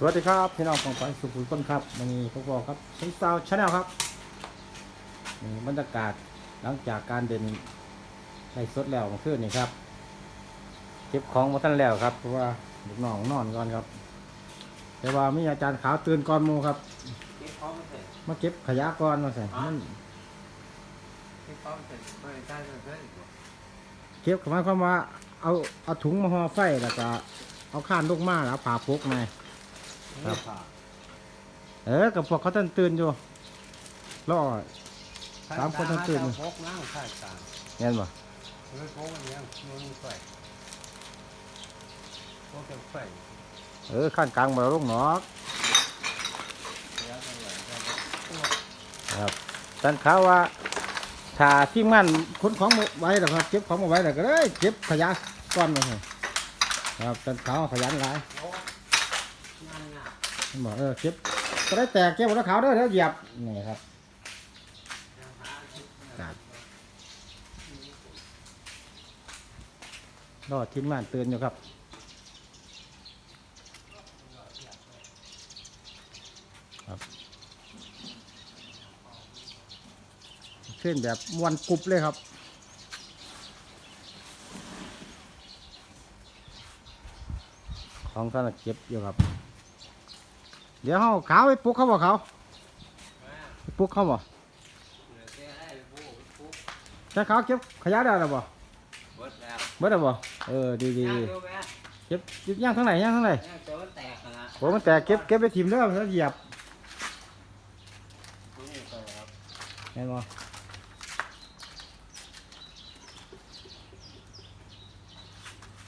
สวัสดีครับ พี่น้องของไปสุขุมต้นครับวันนี้พวกเราครับชิงซาวชาแนลครับนี่บรรยากาศหลังจากการเดินไล่สดแล้วเมื่อคืนนี่ครับเก็บของมาทันแล้วครับ เพราะว่าลูกน้องนอนก่อนครับ แต่ว่ามีอาจารย์ขาวตื่นก่อนหมูครับเก็บพร้อมเสร็จมาเก็บขยะก่อนมาใส่มันเก็บพร้อมเสร็จไม่ได้เพื่อนอีกว่าเก็บหมายความว่าเอาเอาถุงมาห่อไฟแล้วก็เอาข้านลูกมาแล้วเอาผ่าปุกไง ครับ เออกับพวกเขาตื่นตื่นอยู่รอ สามคนทั้งตื่น พกนั่งข้างกลางเงี้ยบ่ไม่พกอันนี้มันมีไฟพกแต่ไฟเออข้านกลางมาลูกหนอกเดี๋ยวจะไหลจะครับตันเขาวว่าถ้าทีมงานขนของมาไว้แล้วครับเก็บของมาไว้แล้วก็เลยเก็บขยะก้อนมาให้ครับตันเขาขยันหลาย โอ้งานงานมัน บอกเออเก็บก็ได้แตกเก็บหัวขาวด้อเดี๋ยวเหยียบนี่ครับครับรอทีมงานเตื่นอยู่ครับครับขึ้นแบบมวนกรุบเลยครับของท่านเก็บอยู่ครับ เดี๋ยวเขาขาวไปปลุกเขาบ่เขาไปปลุกเขาบ่เหลือแต่ไอ้พวกพวกแต่เขาเก็บขยะได้หรือบ่เบิดแล้วเบิดแล้วบ่เออดีดีย่างดีดูไหมเก็บเก็บย่างทั้งไหนย่างทั้งไหนย่างตัวมันแตกขนาดโอ้มันแตกเก็บเก็บไปถิ่มเด้อแล้วเหยียบนี้ไปครับเห็นบ่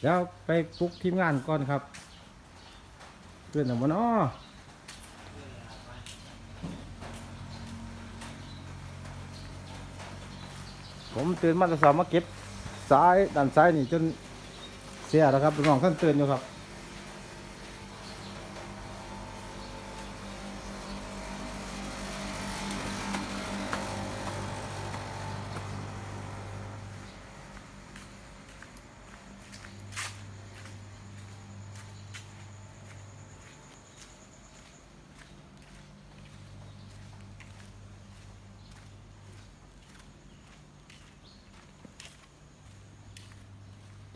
เดี๋ยวไปปลุกทีมงานก่อนครับเพื่อนหน่อยบ่เนาะ ผมตื่นมาแต่เช้ามาเก็บซ้ายด้านซ้ายนี่จนเสียแล้วครับน้องท่านตื่นอยู่ครับ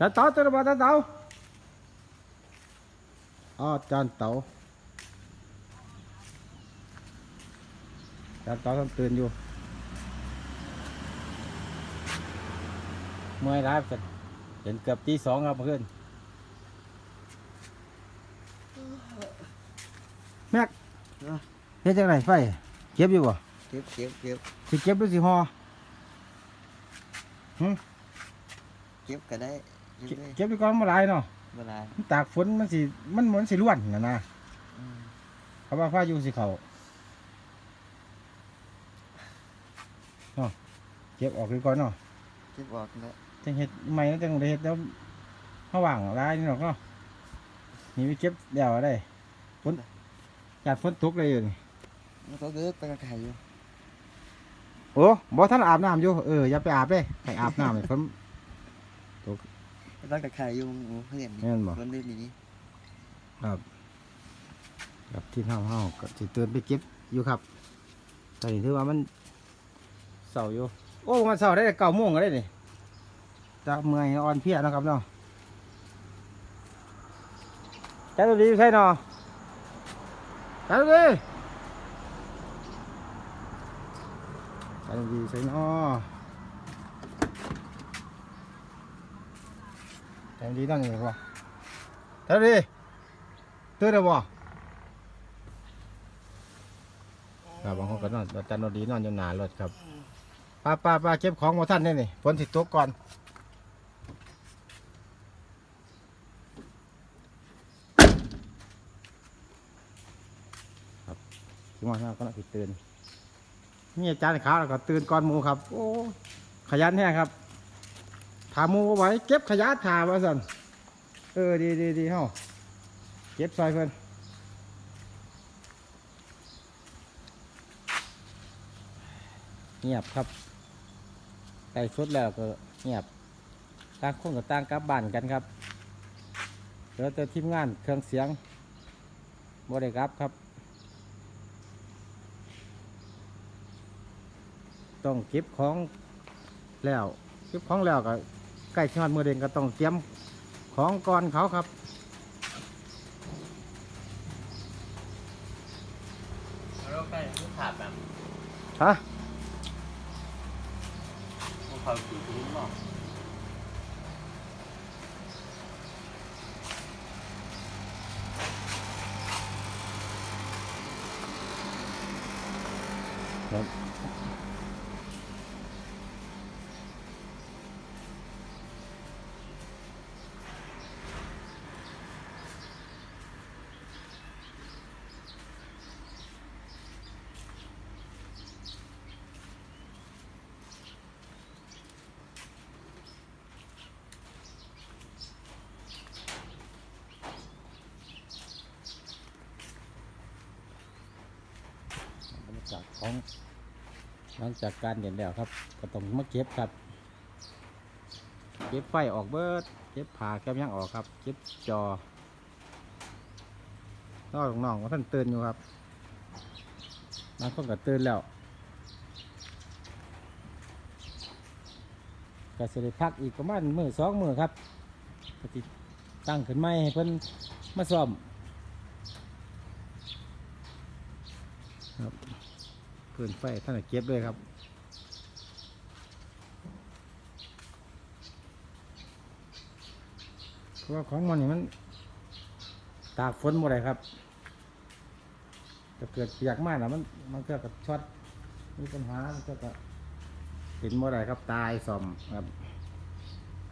ตาเต๋าตื่นมาตาเต๋าอ๋อจานเต๋าจานเต๋าท่านตื่นอยู่เมื่อยร้ายเสร็จเห็นเกือบตีสองครับเพื่อนแม็กเฮ็ดจังไรไฟเก็บอยู่บ่เก็บเก็บเก็บสิเก็บหรือสิห่อเก็บก็ได้ เก็บเก็บได้เก็บไปก่อนมาหลายเนาะเวลามันตากฝนมันสิมันเหมือนสิล้วนนะนะเขาว่าพายุสิเขาเนาะเก็บออกไปก่อนเนาะเก็บออกแล้วจังเฮ็ดใหม่แล้วจังได้เฮ็ดแล้วเฮาว่างหลายนี่หรอกเนาะนี่ไปเก็บเดี๋ยวได้ฝนอยากฝนตกเลยอยู่นี่มันก็เกิดไปกับไข่อยู่โอ้บ่ท่านอาบน้ำอยู่เอออย่าไปอาบเลยให้อาบน้ำให้ฝน รักกับไข่อยู่โอ้เพื่อนแม่นบ่ คนเล่นนี้ครับกับที่เฮาเฮาก็สิเตือนไปเก็บอยู่ครับตอนนี้ถือว่ามันเสาอยู่ โอ้มันเสาได้แต่เก้าโมงก็ได้นี่จะเมื่อยอ่อนเพลียเนาะครับเนาะจัดดูดีใช่เนาะจัดดูดีจัดดูดีใช่เนาะ จัดดูดีนั่นอยู่บ่จัดดูดีตื่นแล้วบ่ครับบางคนก็นอนจัดดูดีนอนยู่หนารถครับป้าป้าป้าเก็บของมาท่านนี่นี่ฝนติดตกก่อนครับที่มาก็น่าติดตื่นนี่อาจารย์ขาวแล้วก็ตื่นก่อนหมูครับ โอ้ขยันแน่ครับ ถามมูเอาไว้ เก็บขยะถาว่าสันเออดีดีดีเฮ้าเก็บซอยเพิ่นเงียบครับไก่สุดแล้วก็เงียบต่างคนกับต่างกลับบ้านกันครับเหลือแต่ทีมงานเครื่องเสียงบ่ได้กลับครับ ต้องเก็บของแล้วเก็บของแล้วก็ ใกล้ชอดมือเด่นก็ต้องเตรียมของก่อนเขาครับแล้วก็ลูกขาดแบบฮะพวกเขาขี่พื้นหรอครับ บรรยากของหลังจากการเด่นแล้วครับ ก็ต้องมาเก็บครับ เก็บไฟออกเบิดเก็บผ่าแก้มยังออกครับ เก็บจอน้องน้องๆว่าท่านเตื่นอยู่ครับบางคนก็ตื่นแล้วก็จะได้พักอีกประมาณมือสองมือครับก็ติตั้งขึ้นไม้ให้เพิ่นมาซ่อมครับ พื้นไฟท่านเก็บเลยครับเพราะว่าของมันนี่มัน ตากฝนหมดเลยครับถ้าเกิดเปียกมากนะมันมันก็กระช็อตมีปัญหามันก็กระเห็นหมดเลยครับตายซ่อมครับ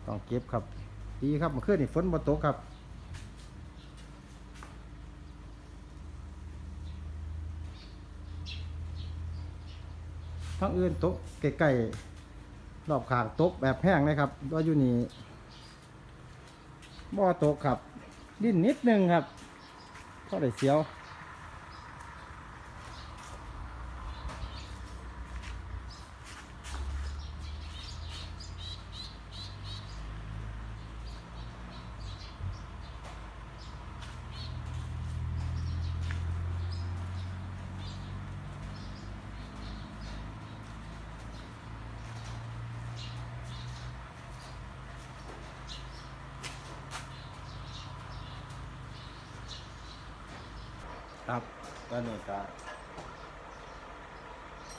ต้องเก็บครับ ดีครับเมื่อคืนนี่ฝนบ่ตกครับ ทั้งอื่นตกใกล้ๆรอบขางตกแบบแห้งเลยครับว่าอยู่นี่บ่อตกครับ ดิ้นนิดนึงครับก็ได้เสียว ครับตอนนี้ก็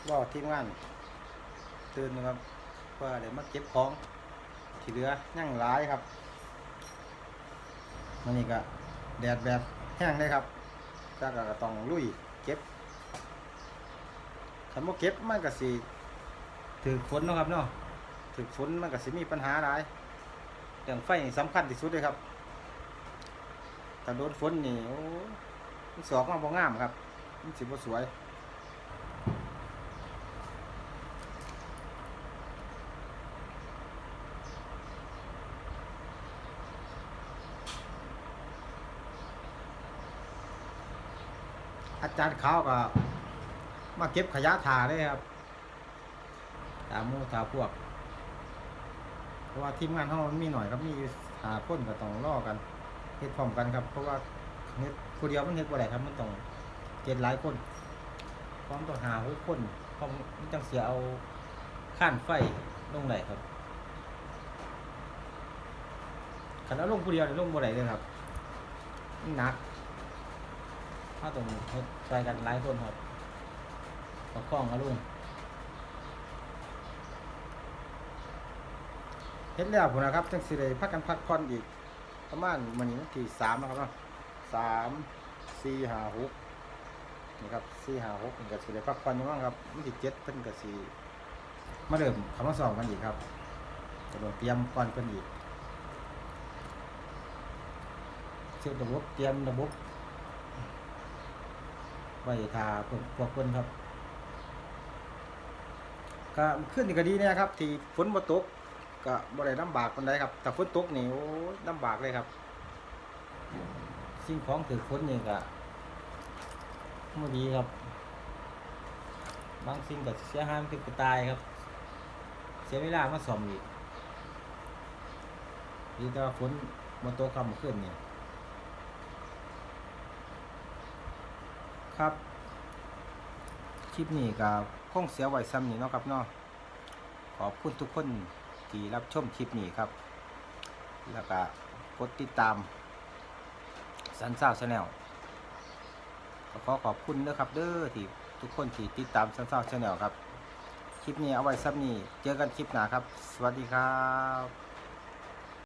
ว่าทีมงานตื่นนะครับว่าเดี๋ยวมาเก็บของ ที่เหลือยั่งหลายครับวันนี้ก็แดดแบบแห้งเลยครับก็ก็ต้องลุยเก็บคำว่าเก็บมันก็สิถือฝนนะครับเนาะถือฝนมันก็สิมีปัญหาหลายเรื่องไฟสำคัญที่สุดเลยครับถ้าโดนฝนนี่โอ้ สอกมาบ่งามครับมันสิบ่สวยอาจารย์เขาก็มาเก็บขยะถาเลยครับตามมูตาพวก เพราะว่าทีมงานเขามันมีหน่อยครับมีอยู่นก็ต้องล่อกันเฮ็ดพร้อมกันครับ เพราะว่าเฮ็ด ผู้เดียวมันเฮ็ดบ่ได้ครับ มันต้องเก็ดหลายคนพร้อมต้องหาหกคนพร้อมมันจังเสียเอาข้านไฟลงได้ครับคันเอาลงผู้เดียวนี่ลงบ่ได้เลยครับมันหนักถ้าต้องเฮ็ดช่กันหลายคนครับประคองเอาลงเฮ็ดแล้วพุ่นนะครับจังสิได้พักกันพักผ่อนอีกประมาณมื้อนี้วันที่3นะครับเนาะ สามสี่ห้าหกนี่ครับสี่ห้าหกมันก็สิได้พักผ่อนอยู่บ้างครับวันที่เจ็ดเพิ่นก็สิมาเริ่มคำว่าสองกันอีกครับจะต้องเตรียมก่อนเพิ่นอีกเชื่อระบบเตรียมระบบไว้ทาพวกพวกเพิ่นครับก็ขึ้นก็ดีเนี่ยครับ ที่ฝนบ่ตกก็บ่ได้ลำบากปานใดครับแต่ฝนตกนี่โอ้ลำบากเลยครับ สิ่งของถือค้นนี่ก็ไม่ดีครับ บางสิ่งก็เสียหายถึงตายครับ เสียเวลามาซ่อมอีกดีแต่ว่าฝนมันตกคำขึ้นเนี่ยครับ คลิปนี้ก็คงเสียไว้ซ้ำนี้เนาะครับเนาะขอบคุณทุกคนที่รับชมคลิปนี้ครับ แล้วก็กดติดตาม สันซ่าชาแนลก็ขอขอบคุณนะครับเด้อที่ทุกคนที่ติดตามสันซ่าชาแนลครับ คลิปนี้เอาไว้ซับนี้ เจอกันคลิปหน้าครับ สวัสดีครับ